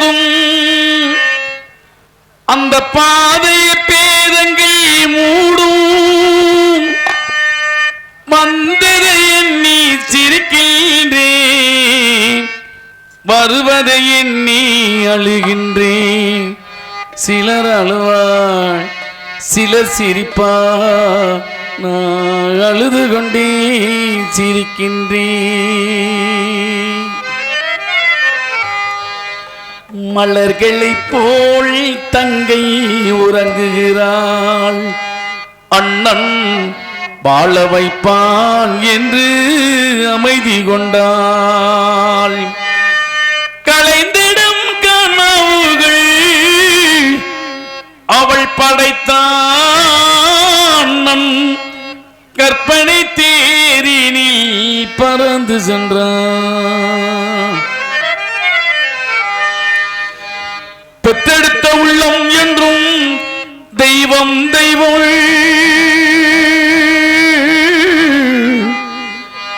போதும். அந்த பாதை பேதங்கள் மூடும். வந்ததை எண்ணி சிரிக்கின்றேன். வருவதை எண்ணி அழுகின்றேன். சிலர் அழுவாள் சில சிரிப்பா நான் அழுது கொண்டே சிரிக்கின்றேன். மலர்களைப் போல் தங்கை உறங்குகிறாள். அண்ணன் வாழ வைப்பான் என்று அமைதி கொண்டாள். கலைந்திடும் கனவுகள் அவள் படைத்தான். கற்பனை தேரினில் பறந்து சென்றான். பெற்றெடுத்த உள்ளம் என்றும் தெய்வம் தெய்வம்.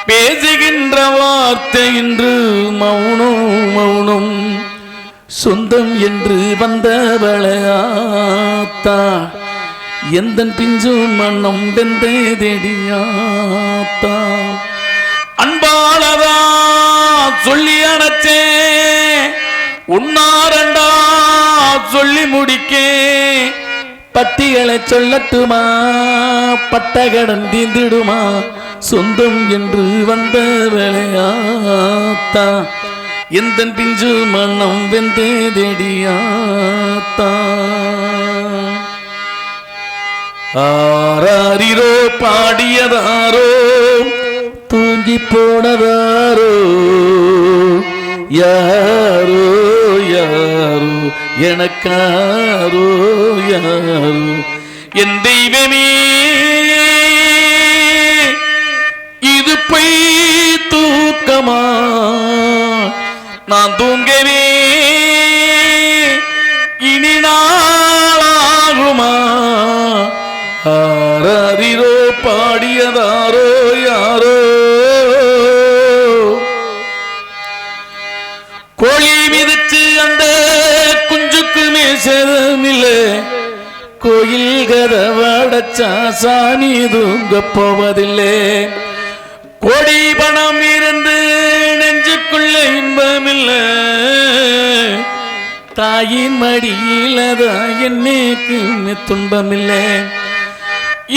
பேசுகின்ற வார்த்தை என்று மௌனம் மௌனம். சொந்தம் என்று வந்தவளையாத்தா. எந்த பிஞ்சு மன்னம் வெந்தேடியாத்தா அன்பாளதா சொல்லி அணைச்சே. உன்னாரண்டா சொல்லி முடிக்க. பட்டிகளை சொல்லட்டுமா? பட்டகடன் தீந்திடுமா சொந்தம் என்று வந்த விளையாத்தா எந்த பிஞ்சு மனம் வெந்தேடியாத்தா ஆராரிரோ பாடியதாரோ தூங்கி போனதாரோ யாரோ யாரோ எனக்காரோ யாரோ? என் தெய்வமே கதவடைச்சா சாமி தூங்க போவதில்லை கொடி பணம் இருந்து நெஞ்சுக்குள்ள இன்பமில்லை. தாயின் மடியிலதான் என்னைக்கு துன்பமில்லை.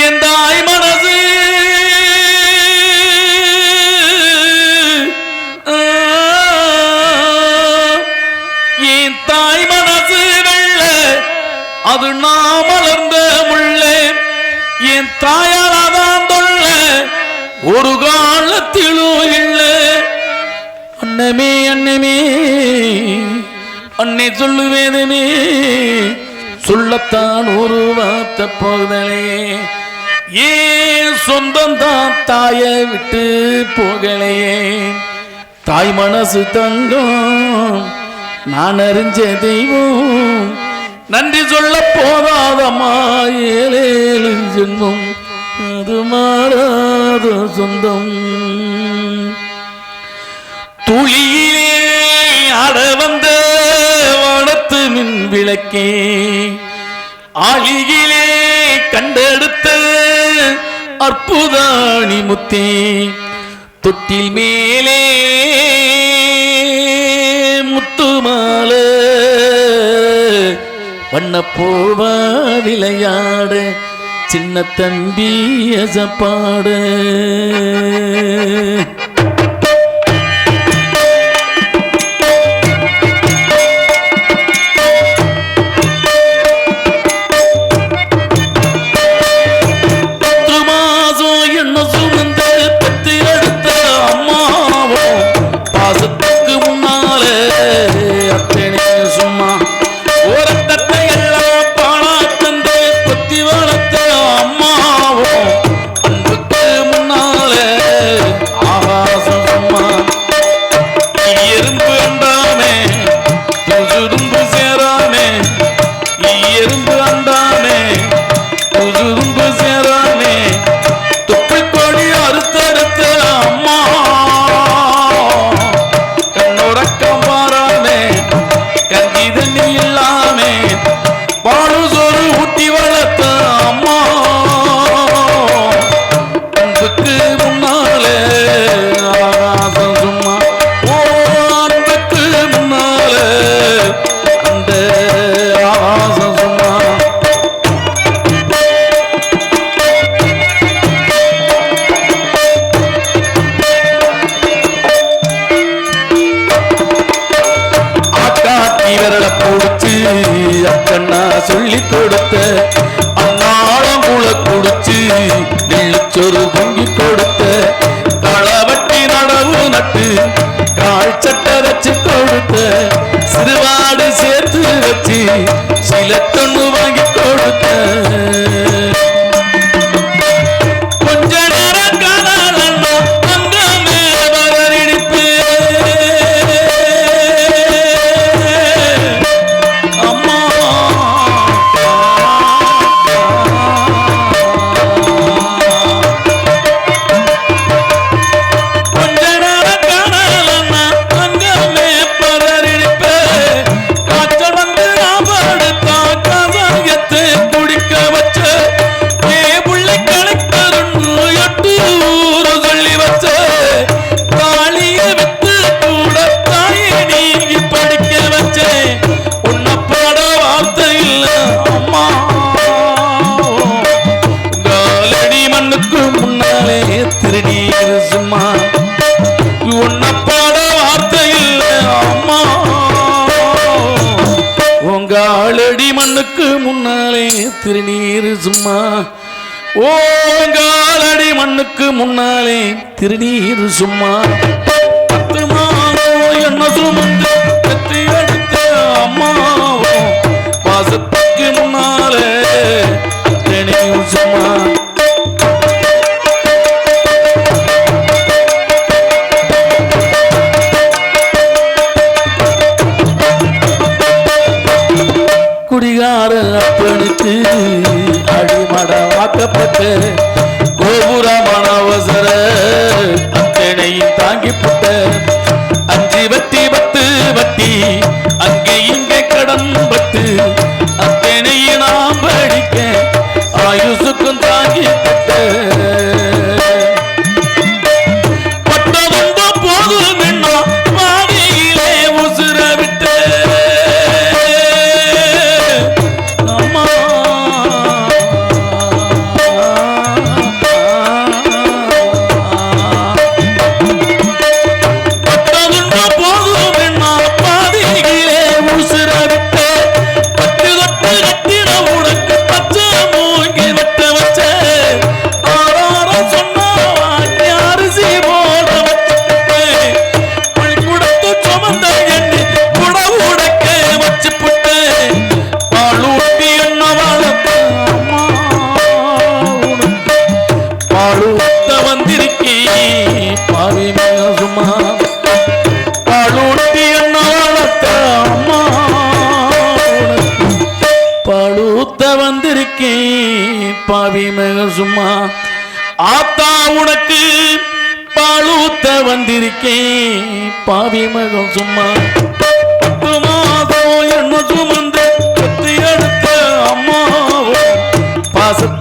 என் தாய் மனசு என் தாய் மனசு வெள்ள அது நான் மலர்ந்த என் தாயாலாதான் தொல்ல ஒரு காலத்திலும் இல்லை. அண்ணமே அண்ணமே அன்னை சொல்லுவேதமே சொல்லத்தான் ஒரு வார்த்தை போகுதலே. ஏன் சொந்தம் தான் தாய விட்டு போகலையே தாய் மனசு தங்கம் நான் அறிஞ்ச தெய்வம் நன்றி சொல்ல போதாத ஏழேழு ஜென்மம் அது மாறாத சொந்தம். துளியிலே அட வந்த வானத்து மின் விளக்கே ஆளியிலே கண்டெடுத்த அற்புதாணி முத்தே தொட்டில் மேலே வண்ணப்பூவா விளையாடு சின்ன தம்பி அசப்பாடு குடிச்சு அக்கண்ணா சொல்லி கொடுத்த அண்ணாளம் குள குடிச்சு நெல்லுச்சொரு பொங்கி கொடுத்த களவட்டி நடவு நட்டு கால் சட்டை வச்சு கொடுத்த சிறுவாடு சேர்த்து வச்சு சில தொண்ணு வாங்கி கொடுத்த திருநீர் சும்மா. ஓங்காலடி மண்ணுக்கு முன்னாலே திருநீர் சும்மா. என்ன சுமந்து கழித்து அடிமடமாக்கப்பட்டு கோபுரமான அவசர அத்தனையும் தாங்கிப்பட்ட அஞ்சு வட்டி பத்து வட்டி அங்கே இங்கே கடன் பட்டு அத்தனையும் நாம் படிக்க ஆயுசுக்கும் தாங்கி பாவி சும்மா ஆத்தா உனக்கு பாலூத்த வந்திருக்கேன். பாவி மகம் சும்மா பத்து மாதம் என்ன சுமந்து அம்மாவோ எடுத்த